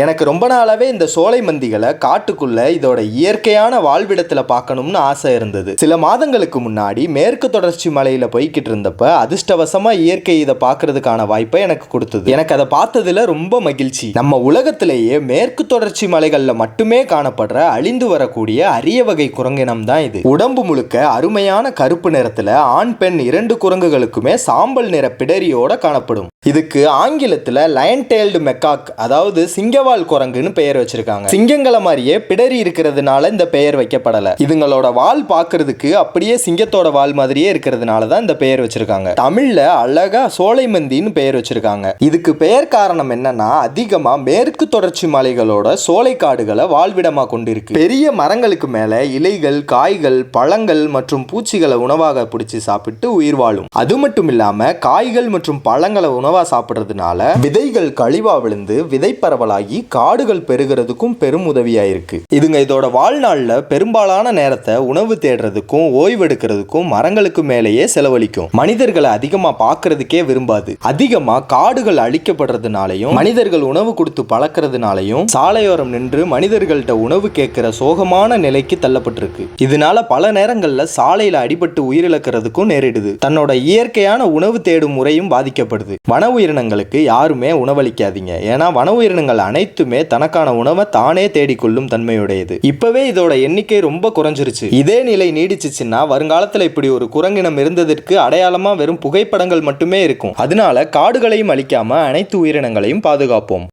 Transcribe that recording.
எனக்கு ரொம்ப நாளாவே இந்த சோலை மந்திகளை காட்டுக்குள்ள இதோட இயற்கையான வாழ்விடத்துல பார்க்கணும்னு ஆசை இருந்தது. சில மாதங்களுக்கு முன்னாடி மேற்கு தொடர்ச்சி மலையில போய்கிட்டு இருந்தப்ப அதிர்ஷ்டவசமா இயற்கை இதை பார்க்கறதுக்கான வாய்ப்பை எனக்கு கொடுத்தது. எனக்கு அதை பார்த்ததுல ரொம்ப மகிழ்ச்சி. நம்ம உலகத்திலேயே மேற்கு தொடர்ச்சி மலைகள்ல மட்டுமே காணப்படுற அழிந்து வரக்கூடிய அரிய வகை குரங்கினம் தான் இது. உடம்பு முழுக்க அருமையான கருப்பு நிறத்துல ஆண் பெண் இரண்டு குரங்குகளுக்குமே சாம்பல் நிற பிடரியோட காணப்படும். இதுக்கு ஆங்கிலத்தில் லயன் டெயில்டு மெக்காக் அதாவது சிங்கவால் குரங்குன்னு பெயர் வச்சிருக்காங்க. சிங்கங்களை மாதிரியே பிடரி இருக்கிறதுனால இந்த பெயர் வைக்கப்படலை. இதுங்களோட வால் பார்க்கறதுக்கு அப்படியே சிங்கத்தோட வால் மாதிரியே இருக்கிறதுனால தான் இந்த பெயர் வச்சிருக்காங்க. தமிழில் அழகா சோலைமந்தின்னு பெயர் வச்சிருக்காங்க. இதுக்கு பெயர் காரணம் என்னன்னா அதிகமாக மேற்கு தொடர்ச்சி மலைகளோட சோலை காடுகளை வாழ்விடமாக கொண்டிருக்கு. பெரிய மரங்களுக்கு மேலே இலைகள் காய்கள் பழங்கள் மற்றும் பூச்சிகளை உணவாக பிடிச்சி சாப்பிட்டு உயிர் வாழும். அது மட்டும் இல்லாமல் காய்கள் மற்றும் பழங்களை உணவு சாப்பிடுறதுனால விதைகள் கழிவா விழுந்து விதை பரவலாகி காடுகள் பெருகிறதுக்கும் பெரும் உதவியா இருக்கு இதுங்க இதோட வாழ்நாள்ல பெரும்பாலான நேரத்தை உணவு தேடுறதுக்கும் ஓய்வெடுக்கிறதுக்கும் மரங்களுக்கு மேலேயே செலவழிக்கும். மனிதர்களை அதிகமா பார்க்கறதுக்கே விரும்பாது. அதிகமா காடுகள் அழிக்கப்படுறதுனாலையும் மனிதர்கள் உணவு கொடுத்து பழக்கிறதுனாலையும் சாலையோரம் நின்று மனிதர்கள்ட்ட உணவு கேட்கிற சோகமான நிலைக்கு தள்ளப்பட்டிருக்கு. இதனால பல நேரங்கள்ல சாலையில அடிபட்டு உயிரிழக்கிறதுக்கும் நேரிடுது. தன்னோட இயற்கையான உணவு தேடும் முறையும் பாதிக்கப்படுது. வன உயிரினங்களுக்கு யாருமே உணவளிக்காதீங்க. ஏன்னா வன உயிரினங்கள் அனைத்துமே தனக்கான உணவை தானே தேடிக்கொள்ளும் தன்மையுடையது. இப்பவே இதோட எண்ணிக்கை ரொம்ப குறைஞ்சிருச்சு. இதே நிலை நீடிச்சுச்சுன்னா வருங்காலத்துல இப்படி ஒரு குரங்கினம் இருந்ததற்கு அடையாளமா வெறும் புகைப்படங்கள் மட்டுமே இருக்கும். அதனால காடுகளையும் அழிக்காம அனைத்து உயிரினங்களையும் பாதுகாப்போம்.